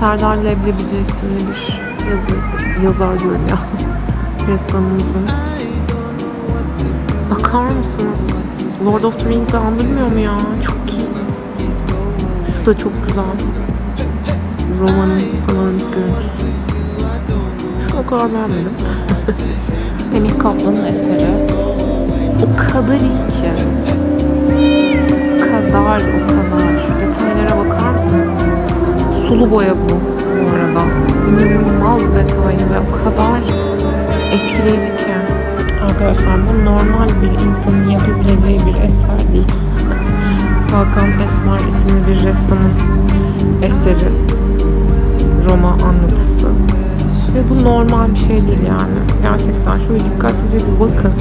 Serdar Leblebici isimli bir yazı, yazar diyorum ya. Ressamımızın. Bakar mısınız? Lord of the Rings'i andırmıyor mu ya? Çok iyi. Şu da çok güzel. Roma'nın panoramik görüntüsü. Şu o kadar beğenmedim. Semih Kaplan'ın eseri. O kadar iyi ki. Sulu boya bu bu arada. İnanılmaz detaylı ve o kadar etkileyici ki. Arkadaşlar bu normal bir insanın yapabileceği bir eser değil. Hakan Esmar isimli bir ressamın eseri. Roma anlatısı. Ve bu normal bir şey değil yani. Gerçekten şöyle dikkatlice bir bakın.